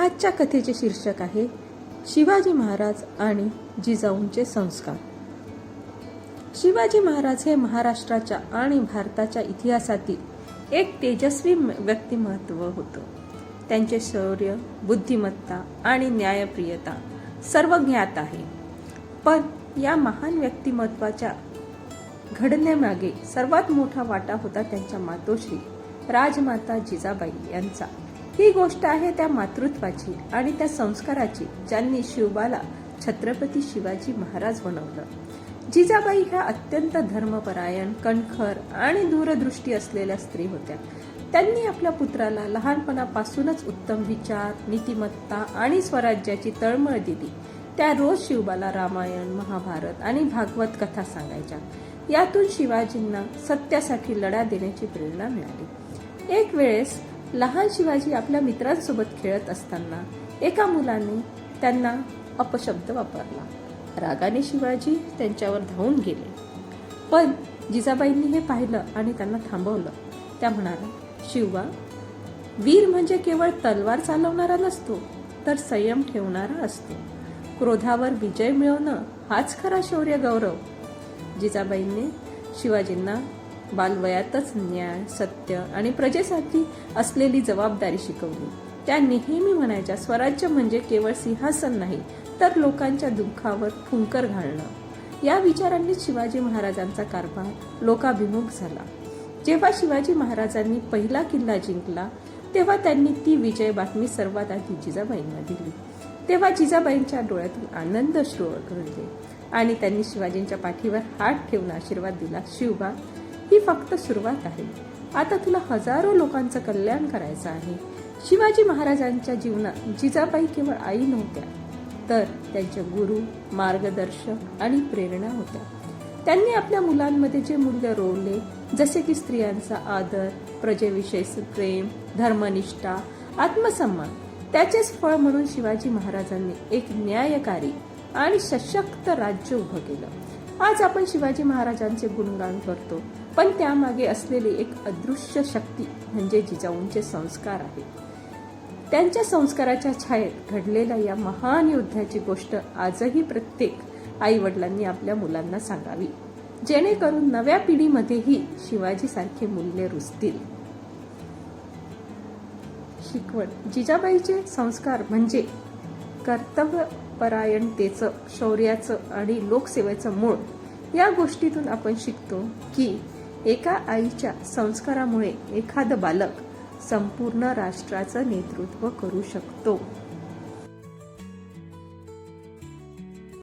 आजच्या कथेचे शीर्षक आहे शिवाजी महाराज आणि जिजाऊंचे संस्कार. शिवाजी महाराज हे महाराष्ट्राच्या आणि भारताच्या इतिहासातील एक तेजस्वी व्यक्तिमत्व होतं. त्यांचे शौर्य बुद्धिमत्ता आणि न्यायप्रियता सर्व ज्ञात आहे. पण या महान व्यक्तिमत्वाच्या घडण्यामागे सर्वात मोठा वाटा होता त्यांच्या मातोश्री राजमाता जिजाबाई यांचा. ही गोष्ट आहे त्या मातृत्वाची आणि त्या संस्काराची ज्यांनी शिवबाला छत्रपती शिवाजी महाराज बनवलं. जिजाबाई ह्या अत्यंत धर्मपरायण कणखर आणि दूरदृष्टी असलेल्या स्त्री होत्या. त्यांनी आपल्या पुत्राला लहानपणापासूनच उत्तम विचार नीतिमत्ता आणि स्वराज्याची तळमळ दिली. त्या रोज शिवबाला रामायण महाभारत आणि भागवत कथा सांगायच्या. यातून शिवाजींना सत्यासाठी लढा देण्याची प्रेरणा मिळाली. एक वेळेस लहान शिवाजी आपल्या मित्रांसोबत खेळत असताना एका मुलाने त्यांना अपशब्द वापरला. रागाने शिवाजी त्यांच्यावर धावून गेले. पण जिजाबाईंनी हे पाहिलं आणि त्यांना थांबवलं. त्या म्हणाल्या शिवबा वीर म्हणजे केवळ तलवार चालवणारा नसतो तर संयम ठेवणारा असतो. क्रोधावर विजय मिळवणं हाच खरा शौर्य गौरव. जिजाबाईंनी शिवाजींना बालवयातच न्याय सत्य आणि प्रजेसाठी असलेली जबाबदारी शिकवली. त्या नेहमी म्हणायच्या स्वराज्य म्हणजे केवळ सिंहासन नाही तर लोकांच्या दुःखावर फुंकर घालणं. या विचारांनी शिवाजी महाराजांचा कारभार लोकाभिमुख झाला. जेव्हा शिवाजी महाराजांनी पहिला किल्ला जिंकला तेव्हा त्यांनी ती विजय बातमी सर्वात आधी जिजाबाईंना दिली. तेव्हा जिजाबाईंच्या डोळ्यातून आनंद श्रोळ घडले आणि त्यांनी शिवाजींच्या पाठीवर हात ठेवून आशीर्वाद दिला. शिवबा ही फक्त सुरुवात आहे. आता तुला हजारो लोकांचं कल्याण करायचं आहे. शिवाजी महाराजांच्या जीवनात जिजाबाई केवळ आई नव्हत्या तर त्यांच्या गुरु मार्गदर्शक आणि प्रेरणा होत्या. त्यांनी आपल्या मुलांमध्ये जे मूल्य रोवले जसे की स्त्रियांचा आदर प्रजेविषयी प्रेम धर्मनिष्ठा आत्मसन्मान त्याचेच फळ म्हणून शिवाजी महाराजांनी एक न्यायकारी आणि सशक्त राज्य उभं केलं. आज आपण शिवाजी महाराजांचे गुणगान करतो. पण त्यामागे असलेली एक अदृश्य शक्ती म्हणजे जिजाऊंचे संस्कार आहेत. त्यांच्या संस्काराच्या छायेत घडलेल्या या महान युद्धाची गोष्ट आजही प्रत्येक आई वडिलांनी आपल्या मुलांना सांगावी. जेणेकरून नव्या पिढीमध्येही शिवाजी सारखे मूल्य रुजतील. शिकवण. जिजाबाईचे संस्कार म्हणजे कर्तव्य परायणतेचं शौर्याचं आणि लोकसेवेचं मूळ या गोष्टीतून आपण शिकतो की एका आईच्या संस्कारामुळे एखादं बालक संपूर्ण राष्ट्राचं नेतृत्व करू शकतो.